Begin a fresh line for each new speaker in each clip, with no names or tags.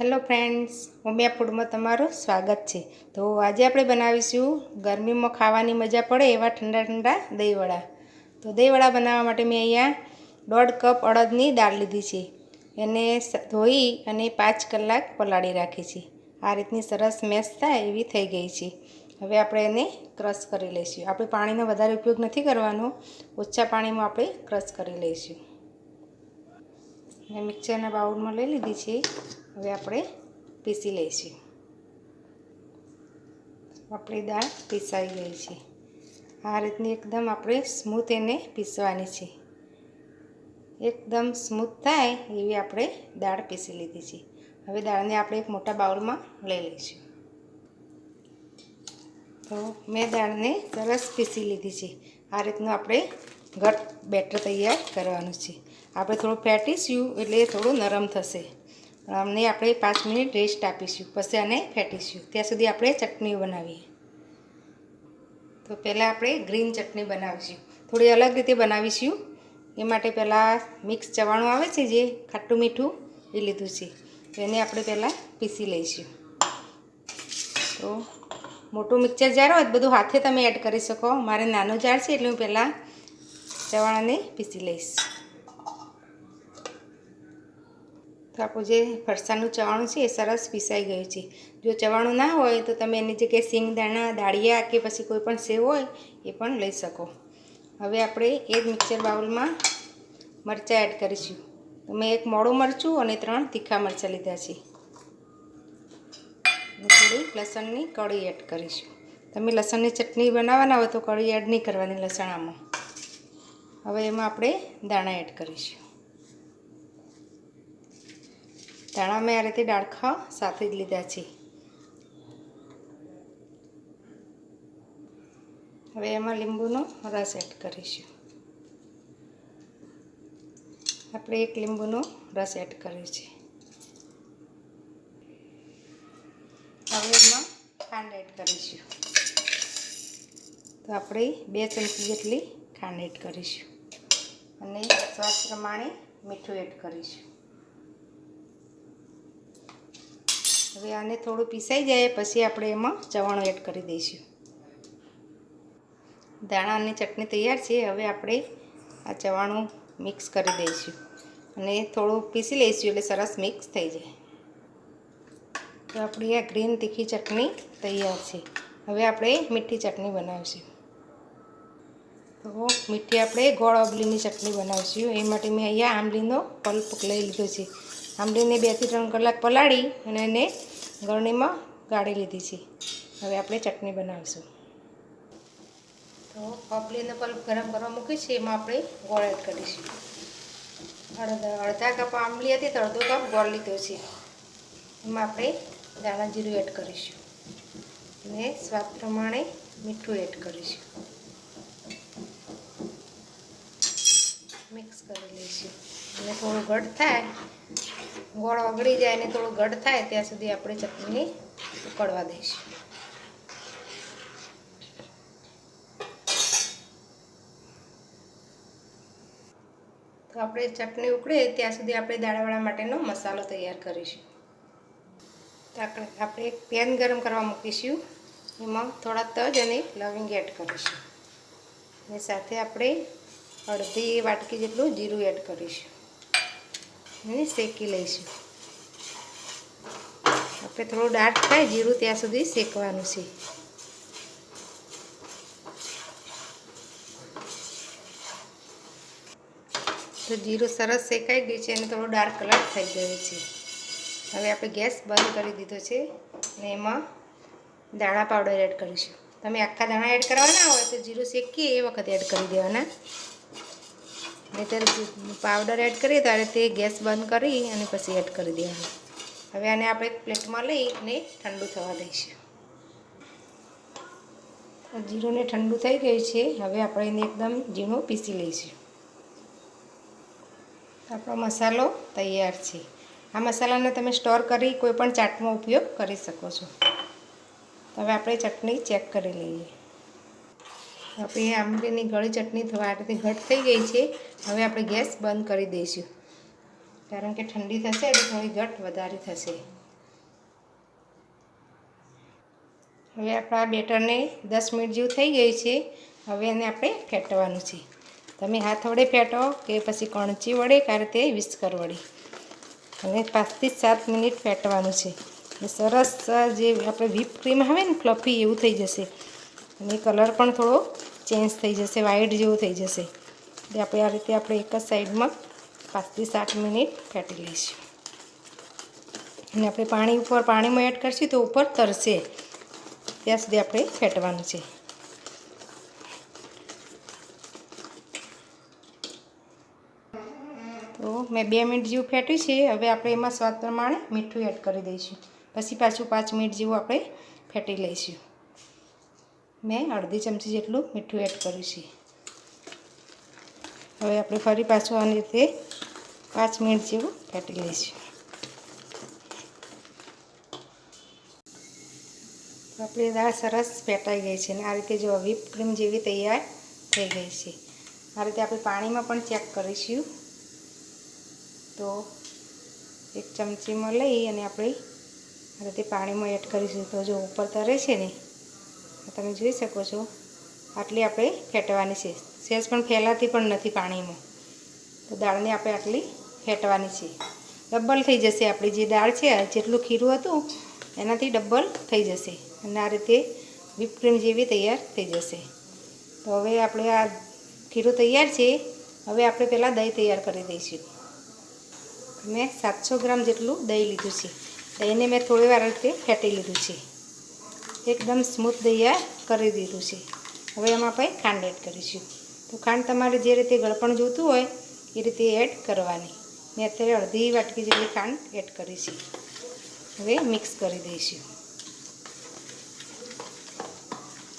Hello friends Umiya ફૂડમાં તમારું સ્વાગત છે. તો આજે આપણે બનાવીશું ગરમીમાં ખાવાની મજા પડે એવા ઠંડા ઠંડા દહીંવડા. તો દહીંવડા બનાવવા માટે મેં અહીંયા દોઢ કપ અડદની દાળ લીધી છે. એને ધોઈ અને પાંચ કલાક પલાળી રાખી છે. આ રીતની સરસ મેશ થાય એવી થઈ ગઈ છે. હવે આપણે એને ક્રશ કરી લઈશું. આપણે પાણીનો વધારે ઉપયોગ નથી કરવાનો, ઓછા પાણીમાં આપણે ક્રશ કરી લઈશું. મેં મિક્સરના બાઉલમાં લઈ લીધી છે. હવે આપણે પીસી લઈશું. આપણે દાળ પીસાઈ ગઈ છે. આ રીતની એકદમ આપણે સ્મૂથ એને પીસવાની છે. એકદમ સ્મૂથ થાય એવી આપણે દાળ પીસી લીધી છે. હવે દાળને આપણે એક મોટા બાઉલમાં લઈ લઈશું. તો મેં દાળને સરસ પીસી લીધી છે. આ રીતનું આપણે ઘટ બેટર તૈયાર કરવાનું છે. આપણે થોડું ફેટીશું એટલે થોડું નરમ થશે. અમને આપણે પાંચ મિનિટ રેસ્ટ આપીશું, પછી આને ફેટીશું. ત્યાં સુધી આપણે ચટણી બનાવીએ. તો પહેલાં આપણે ગ્રીન ચટણી બનાવીશું. થોડી અલગ રીતે બનાવીશું. એ માટે પહેલાં મિક્સ ચવાણું આવે છે જે ખાટું મીઠું એ લીધું છે. એને આપણે પહેલાં પીસી લઈશું. તો મોટું મિક્સર જાર હોય બધું હાથે તમે એડ કરી શકો. મારે નાનો જાર છે એટલે હું પહેલાં ચવાણાને પીસી લઈશ. તો જે ફરસાણનું ચવાણું છે એ સરસ પીસાઈ ગયું છે. જો ચવાણું ના હોય તો તમે એની જગ્યાએ સિંગદાણા દાળિયા કે પછી કોઈ પણ સેવ હોય એ પણ લઈ શકો. હવે આપણે એ જ મિક્સર બાઉલમાં મરચાં એડ કરીશું. તો મેં એક મોડું મરચું અને ત્રણ તીખા મરચાં લીધા છે. થોડી લસણની કળી એડ કરીશું. તમે લસણની ચટણી બનાવવાના હોય તો કળી એડ નહીં કરવાની લસણામાં. હવે એમાં આપણે દાણા એડ કરીશું. દાણા મેં આ રીતે ડાળખા સાથે જ લીધા છે. હવે એમાં લીંબુનો રસ એડ કરીશું. આપણે એક લીંબુનો રસ એડ કર્યો છે. હવે એમાં ખાંડ એડ કરીશું. તો આપણે બે ચમચી જેટલી ખાંડ એડ કરીશું. અને સ્વાદ પ્રમાણે મીઠું એડ કરીશું. હવે આને થોડું પીસાઈ જાય, પછી આપણે એમાં ચવાણું એડ કરી દઈશું. દાણાની ચટણી તૈયાર છે, હવે આપણે આ ચવાણું મિક્સ કરી દઈશું. અને થોડું પીસી લઈશું એટલે સરસ મિક્સ થઈ જાય. તો આપણી આ ગ્રીન તીખી ચટણી તૈયાર છે. હવે આપણે મીઠી ચટણી બનાવીશું. તો મીઠી આપણે ગોળ આંબલીની ચટણી બનાવીશું. એ માટે મેં અહીંયા આંબલીનો પલ્પ લઈ લીધો છે. આંબલીને બેથી ત્રણ કલાક પલાળી અને એને ગરણીમાં ગાળી લીધી છે. હવે આપણે ચટણી બનાવીશું. તો આંબલીને પલ્પ ગરમ કરવા મૂકી છે, એમાં આપણે ગોળ એડ કરીશું. અડધા અડધા કપ આંબલી હતી, તો અડધો કપ ગોળ લીધો છે. એમાં આપણે દાણા જીરું એડ કરીશું. અને સ્વાદ પ્રમાણે મીઠું એડ કરીશું. મિક્સ કરી લઈશું. અને થોડું ઘટ થાય. ગોળ ઓગળી જાય અને થોડું ઘટ થાય, ત્યાં સુધી આપણે ચટણી ઉકળવા દઈશું. તો આપણે ચટણી ઉકળે ત્યાં સુધી આપણે દાળાવાળા માટેનો મસાલો તૈયાર કરીશું. તો આપણે એક પેન ગરમ કરવા મૂકીશું. એમાં થોડા તજ અને લવિંગ એડ કરીશું. અને સાથે આપણે અડધી વાટકી જેટલું જીરું એડ કરીશું. અને શેકી લઈશું. આપણે થોડું ડાર્ક થાય જીરું ત્યાં સુધી શેકવાનું છે. તો જીરું સરસ શેકાઈ ગયું છે, અને થોડો ડાર્ક કલર થઈ ગયો છે. હવે આપણે ગેસ બંધ કરી દીધો છે, અને એમાં દાણા પાવડર એડ કરીશું. તમે આખા દાણા એડ કરવાના હોય તો જીરું શેકીએ, એ વખતે એડ કરી દેવાના. નહીતર પાવડર એડ કરીએ ત્યારે તે ગેસ બંધ કરી અને પછી એડ કરી દેવાનું. હવે આને આપણે એક પ્લેટમાં લઈ અને ઠંડુ થવા દઈશું. જીરુંને ઠંડુ થઈ ગયું છે. હવે આપણે એને એકદમ ઝીણું પીસી લઈશું. આપણો મસાલો તૈયાર છે. આ મસાલાને તમે સ્ટોર કરી કોઈ પણ ચાટમાં ઉપયોગ કરી શકો છો. હવે આપણે ચટણી ચેક કરી લઈએ. હવે આંબલીની ગળી ચટણી થવા આટલી ઘટ થઈ ગઈ છે. હવે આપણે ગેસ બંધ કરી દઈશું. કારણ કે ઠંડી થશે એટલે થોડી ઘટ વધારે થશે. હવે આપણા બેટરને દસ મિનિટ જેવું થઈ ગયું છે. હવે એને આપણે ફેટવાનું છે. તમે હાથ વડે ફેટો કે પછી કણચી વડે કાં તે વિસ્કર વડે. અને પાંચથી સાત મિનિટ ફેટવાનું છે. સરસ જે આપણે વ્હીપ ક્રીમ આવે ને ફ્લફી એવું થઈ જશે. અને કલર પણ થોડો ચેન્જ થઈ જશે વ્હાઈટ જેવું થઈ જશે. એટલે આપણે આ રીતે આપણે એક જ સાઈડમાં પાંચથી સાત મિનિટ ફેટી લઈશું. અને આપણે પાણી ઉપર, પાણીમાં એડ કરીશું તો ઉપર તરશે. ત્યાં સુધી આપણે ફેટવાનું છે. તો મેં બે મિનિટ જેવું ફેટ્યું છે. હવે આપણે એમાં સ્વાદ પ્રમાણે મીઠું એડ કરી દઈશું. પછી પાછું પાંચ મિનિટ જેવું આપણે ફેટી લઈશું. મેં અડધી ચમચી જેટલું મીઠું એડ કર્યું છે. હવે આપણે ફરી પાછું આની રીતે પાંચ મિનિટ જેવું ફેટી લઈશું. આપણી દાળ સરસ ફેટાઈ ગઈ છે અને આ રીતે જો વ્હીપ ક્રીમ જેવી તૈયાર થઈ ગઈ છે. આ રીતે આપણે પાણીમાં પણ ચેક કરીશું. તો એક ચમચીમાં લઈ અને આપણે આ રીતે પાણીમાં એડ કરીશું. તો જો ઉપર તરે છે ને તમે જોઈ શકો છો, આટલી આપણે ફેટવાની છે. સહેજ પણ ફેલાતી પણ નથી પાણીમાં. તો દાળને આપણે આટલી ફેટવાની છે. ડબલ થઈ જશે આપણી જે દાળ છે, જેટલું ખીરું હતું, એનાથી ડબલ થઈ જશે. અને આ રીતે વિપક્રીમ ક્રીમ જેવી તૈયાર થઈ જશે. તો હવે આપણે આ ખીરું તૈયાર છે, હવે આપણે પહેલાં દહીં તૈયાર કરી દઈશું. મેં સાતસો ગ્રામ જેટલું દહીં લીધું છે. દહીંને મેં થોડી વાર રીતે ફેટી લીધું છે. એકદમ સ્મૂથ તૈયાર કરી દીધું છે. હવે એમાં આપણે ખાંડ એડ કરીશું. તો ખાંડ તમારે જે રીતે ગળપણ જોતું હોય એ રીતે એડ કરવાની. મેં અત્યારે અડધી વાટકી જેટલી ખાંડ એડ કરી હવે મિક્સ કરી દઈશું.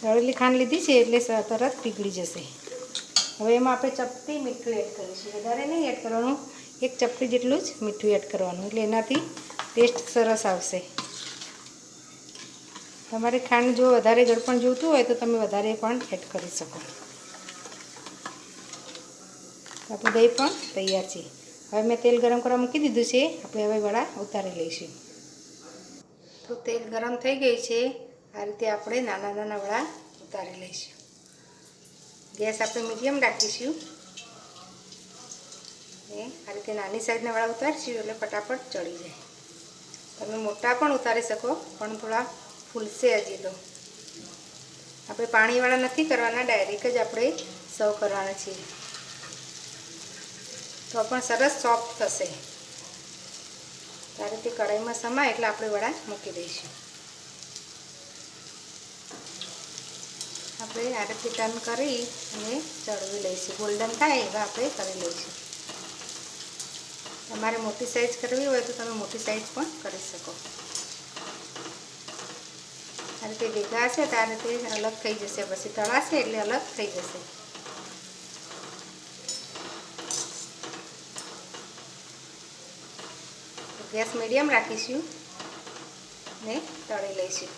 તળેલી ખાંડ લીધી છે એટલે તરત પીગળી જશે. હવે એમાં આપણે ચપટી મીઠું એડ કરીશું. વધારે નહીં એડ કરવાનું. એક ચપટી જેટલું જ મીઠું એડ કરવાનું. એટલે એનાથી ટેસ્ટ સરસ આવશે. તમારે ખાંડ જો વધારે ગળપણ જોઈતું હોય તો તમે વધારે પણ એડ કરી શકો. આપણું દહીં પણ તૈયાર છે. હવે મેં તેલ ગરમ કરવા મૂકી દીધું છે. આપણે હવે વડા ઉતારી લઈશું. તો તેલ ગરમ થઈ ગયું છે. આ રીતે આપણે નાના નાના વડા ઉતારી લઈશું. ગેસ આપણે મીડિયમ રાખીશું. આ રીતે નાની સાઈઝના વડા ઉતારીશું એટલે ફટાફટ ચડી જાય. તમે મોટા પણ ઉતારી શકો, પણ થોડા ફૂલશે હજી તો. આપણે પાણીવાળા નથી કરવાના ડાયરેક્ટ જ આપણે સર્વ કરવાના છીએ. તો પણ સરસ સોફ્ટ થશે. ત્યારે તે કઢાઈમાં સમાય એટલે આપણે વડા મૂકી દઈશું. આપણે આ રીતે ટર્ન કરી અને ચડવી લઈશું. ગોલ્ડન થાય એવા આપણે કરી લઈશું. તમારે મોટી સાઈઝ કરવી હોય તો તમે મોટી સાઈઝ પણ કરી શકો. આ રીતે ભેગા હશે તો રીતે અલગ થઈ જશે. પછી તળાશે એટલે અલગ થઈ જશે. ગેસ મીડિયમ રાખીશું ને તળી લઈશું.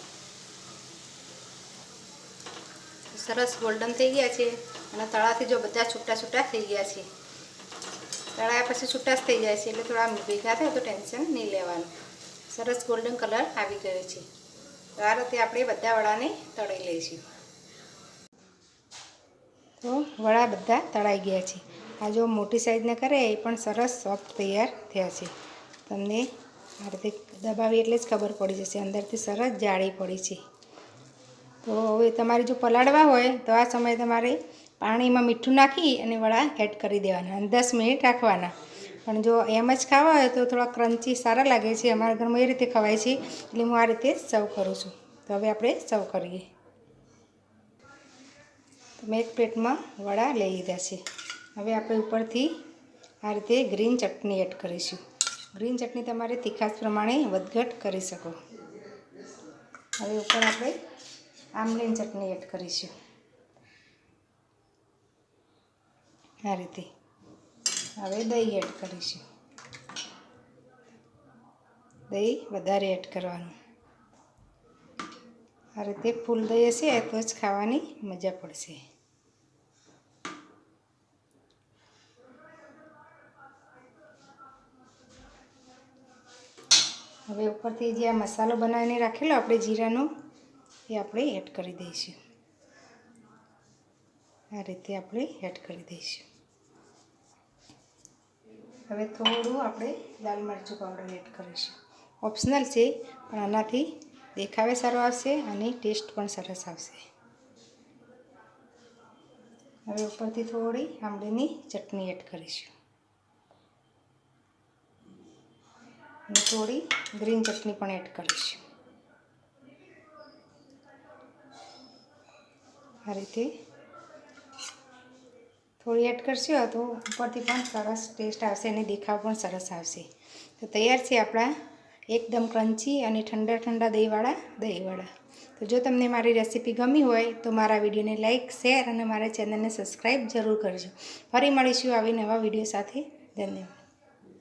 સરસ ગોલ્ડન થઈ ગયા છે. અને તળાથી જો બધા છૂટા છૂટા થઈ ગયા છે. તળાયા પછી છૂટા થઈ જાય છે. એટલે થોડા ભેગા થાય તો ટેન્શન નહીં લેવાનું. સરસ ગોલ્ડન કલર આવી ગયો છે. તો આ રીતે આપણે બધા વડાને તળી લઈશું. તો વડા બધા તળાઈ ગયા છે. આ જો મોટી સાઈઝના કરે, એ પણ સરસ સોફ્ટ તૈયાર થયા છે. તમને આ રીતે દબાવી એટલે જ ખબર પડી જશે. અંદરથી સરસ જાળી પડી છે. તો હવે તમારે જો પલાળવા હોય, તો આ સમયે તમારે પાણીમાં મીઠું નાખી અને વડા એડ કરી દેવાના. અને દસ મિનિટ રાખવાના. પણ જો એમ જ ખાવા હોય તો થોડા ક્રન્ચી સારા લાગે છે. અમારા ઘરમાં એ રીતે ખવાય છે. એટલે હું આ રીતે સર્વ કરું છું. તો હવે આપણે સર્વ કરીએ. તો મેં એક પ્લેટમાં વડા લઈ લીધા છે. હવે આપણે ઉપરથી આ રીતે ગ્રીન ચટણી એડ કરીશું. ગ્રીન ચટણી તમારે તીખાસ પ્રમાણે વધઘટ કરી શકો. હવે ઉપર આપણે આમલીની ચટણી એડ કરીશું. આ રીતે. હવે દહીં એડ કરીશું. દહીં વધારે એડ કરવાનું. આ રીતે ફૂલ દહીં હશે તો જ ખાવાની મજા પડશે. હવે ઉપરથી જે આ મસાલો બનાવીને રાખેલો, આપણે જીરાનો, એ આપણે એડ કરી દઈશું. આ રીતે આપણે એડ કરી દઈશું. હવે થોડું આપણે લાલ મરચું પાવડર એડ કરીશું. ઓપ્શનલ છે, પણ આનાથી દેખાવે સારો આવશે અને ટેસ્ટ પણ સરસ આવશે. હવે ઉપરથી થોડી આંબલીની ચટણી એડ કરીશું. અને થોડી ગ્રીન ચટણી પણ એડ કરીશું. આ રીતે થોડી એડ કરશો તો ઉપરથી પણ સરસ ટેસ્ટ આવશે અને દેખાવ પણ સરસ આવશે. તો તૈયાર છે આપણા એકદમ ક્રન્ચી અને ઠંડા ઠંડા દહીંવાળા દહીંવાળા. તો જો તમને મારી રેસીપી ગમી હોય તો મારા વિડીયોને લાઇક શેર અને મારા ચેનલને સબસ્ક્રાઈબ જરૂર કરજો. ફરી મળીશું આવી નવા વીડિયો સાથે. ધન્યવાદ.